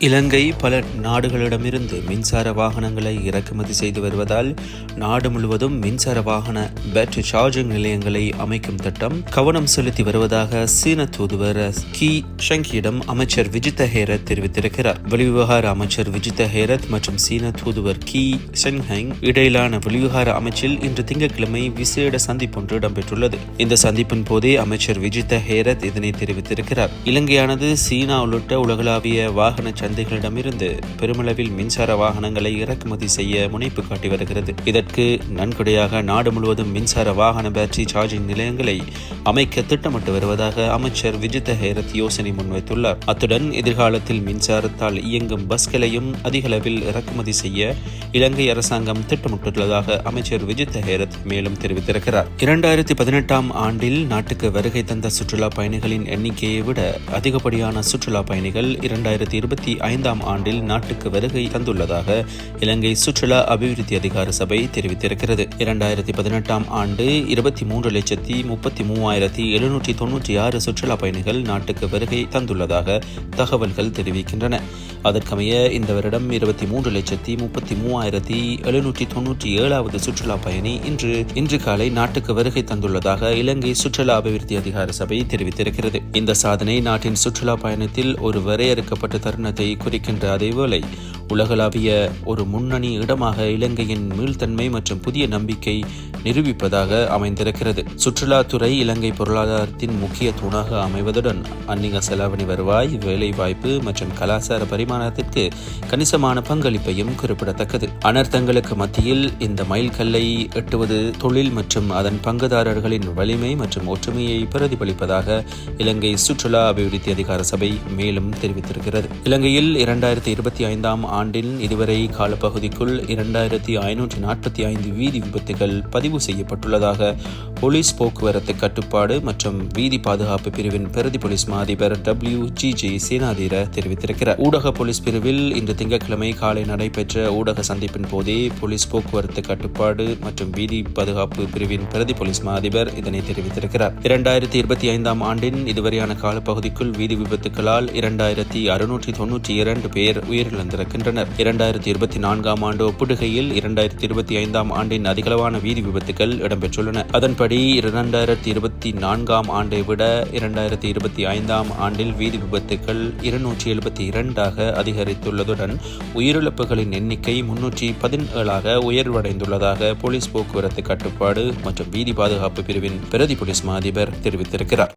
இலங்கை பல நாடுகளிடமிருந்து மின்சார வாகனங்களை இறக்குமதி செய்து வருவதால் நாடு முழுவதும் மின்சார வாகன பேட்டரி சார்ஜிங் நிலையங்களை அமைக்கும் திட்டம் கவனம் செலுத்தி வருவதாக சீன தூதுவர் கி. ஷங்கியிடம் அமைச்சர் விஜித ஹேரத் தெரிவித்திருக்கிறார். வெளிவிவகார அமைச்சர் விஜித ஹேரத் மற்றும் சீன தூதுவர் கி. ஷென்ஹெங் இடையிலான வெளிவிவகார அமைச்சில் இன்று திங்கட்கிழமை விசேட சந்திப்பு ஒன்று இடம்பெற்றுள்ளது. இந்த சந்திப்பின் போதே அமைச்சர் விஜித ஹேரத் இதனை தெரிவித்திருக்கிறார். இலங்கையானது சீனா உள்ளிட்ட உலகளாவிய வாகன சந்தைகளிடமிருந்து பெருமளவில் மின்சார வாகனங்களை இறக்குமதி செய்ய முனைப்பு காட்டி வருகிறது. இதற்கு நன்கொடையாக நாடு முழுவதும் மின்சார வாகன பேட்டரி சார்ஜிங் நிலையங்களை அமைக்க திட்டமிட்டு வருவதாக அமைச்சர் விஜித ஹேரத் யோசனை முன்வைத்துள்ளார். அத்துடன் எதிர்காலத்தில் மின்சாரத்தால் இயங்கும் பஸ்களையும் அதிகளவில் இறக்குமதி செய்ய இலங்கை அரசாங்கம் திட்டமிட்டுள்ளதாக அமைச்சர் விஜித ஹேரத் மேலும் தெரிவித்திருக்கிறார். இரண்டாயிரத்தி பதினெட்டாம் ஆண்டில் நாட்டுக்கு வருகை தந்த சுற்றுலா பயணிகளின் எண்ணிக்கையை விட அதிகப்படியான சுற்றுலா பயணிகள் இரண்டாயிரத்தி இருபத்தி ஐந்தாம் ஆண்டில் நாட்டுக்கு வருகை தந்துள்ளதாக இலங்கை சுற்றுலா அபிவிருத்தி அதிகார சபை தெரிவித்திருக்கிறது. இரண்டாயிரத்தி பதினெட்டாம் ஆண்டு இருபத்தி மூன்று லட்சத்தி முப்பத்தி மூவாயிரத்தி எழுநூற்றி தொன்னூற்றி ஆறு சுற்றுலா பயணிகள் நாட்டுக்கு வருகை தந்துள்ளதாக தகவல்கள் தெரிவிக்கின்றன. அதற்கமைய இந்த வருடம் இருபத்தி மூன்று லட்சத்தி முப்பத்தி மூவாயிரத்தி எழுநூற்றி தொன்னூற்றி ஏழாவது சுற்றுலா பயணி இன்று இன்று காலை நாட்டுக்கு வருகை தந்துள்ளதாக இலங்கை சுற்றுலா அபிவிருத்தி அதிகார சபை தெரிவித்திருக்கிறது. இந்த சாதனை நாட்டின் சுற்றுலா பயணத்தில் ஒரு வரையறுக்கப்பட்ட தருணத்தை குறிக்கின்ற அதேவேளை உலகளாவிய ஒரு முன்னணி இடமாக இலங்கையின் மீள்தன்மை மற்றும் புதிய நம்பிக்கை நிரூபிப்பதாக அமைந்திருக்கிறது. சுற்றுலாத்துறை இலங்கை பொருளாதாரத்தின் முக்கிய தூணாக அமைவதுடன் அந்நிய செலாவணி வருவாய் வேலைவாய்ப்பு மற்றும் கலாச்சார பரிமாணத்திற்கு கணிசமான பங்களிப்பையும் குறிப்பிடத்தக்கது. அனர்த்தங்களுக்கு மத்தியில் இந்த மைல்கல்லை எட்டுவது தொழில் மற்றும் அதன் பங்குதாரர்களின் வலிமை மற்றும் ஒற்றுமையை பிரதிபலிப்பதாக இலங்கை சுற்றுலா அபிவிருத்தி அதிகார சபை மேலும் தெரிவித்திருக்கிறது. இலங்கையில் இரண்டாயிரத்தி இருபத்தி ஐந்தாம் ஆண்டின் இதுவரை காலப்பகுதிக்குள் இரண்டாயிரத்தி ஐநூற்றி நாற்பத்தி ஐந்து வீதி விபத்துகள் பதிவு செய்யப்பட்டுள்ளதாக போலீஸ் போக்குவரத்து கட்டுப்பாடு மற்றும் வீதி பாதுகாப்பு பிரிவின் பிரதி போலீஸ் மாதிபர் டபிள்யூ ஜி ஜே சேனாதீர தெரிவித்திருக்கிறார். ஊடக போலீஸ் பிரிவில் இன்று திங்கட்கிழமை காலை நடைபெற்ற ஊடக சந்திப்பின் போதே போலீஸ் போக்குவரத்து கட்டுப்பாடு மற்றும் வீதி பாதுகாப்பு பிரிவின் பிரதி போலீஸ் மாதிபர் இதனை தெரிவித்திருக்கிறார். இரண்டாயிரத்தி இருபத்தி ஐந்தாம் ஆண்டின் இதுவரையான காலப்பகுதிக்குள் வீதி விபத்துகளால் இரண்டாயிரத்தி அறுநூற்றி தொன்னூற்றி இரண்டு பேர் உயிரிழந்திருக்கின்றனர். இரண்டாயிரத்தி இருபத்தி நான்காம் ஆண்டு ஒப்பிடுகையில் இரண்டாயிரத்தி இருபத்தி ஐந்தாம் ஆண்டின் அதிகளவான வீதி விபத்துகள் இடம்பெற்றுள்ளன. அதன்படி இரண்டாயிரத்தி இருபத்தி நான்காம் ஆண்டை விட இரண்டாயிரத்தி இருபத்தி ஐந்தாம் ஆண்டில் வீதி விபத்துகள் இருநூற்றி எழுபத்தி இரண்டாக அதிகரித்துள்ளதுடன் உயிரிழப்புகளின் எண்ணிக்கை முன்னூற்றி பதினேழாக உயர்வடைந்துள்ளதாக போலீஸ் போக்குவரத்து கட்டுப்பாடு மற்றும் வீதி பாதுகாப்பு பிரிவின் பிரதி போலீஸ் அதிபர் தெரிவித்திருக்கிறார்.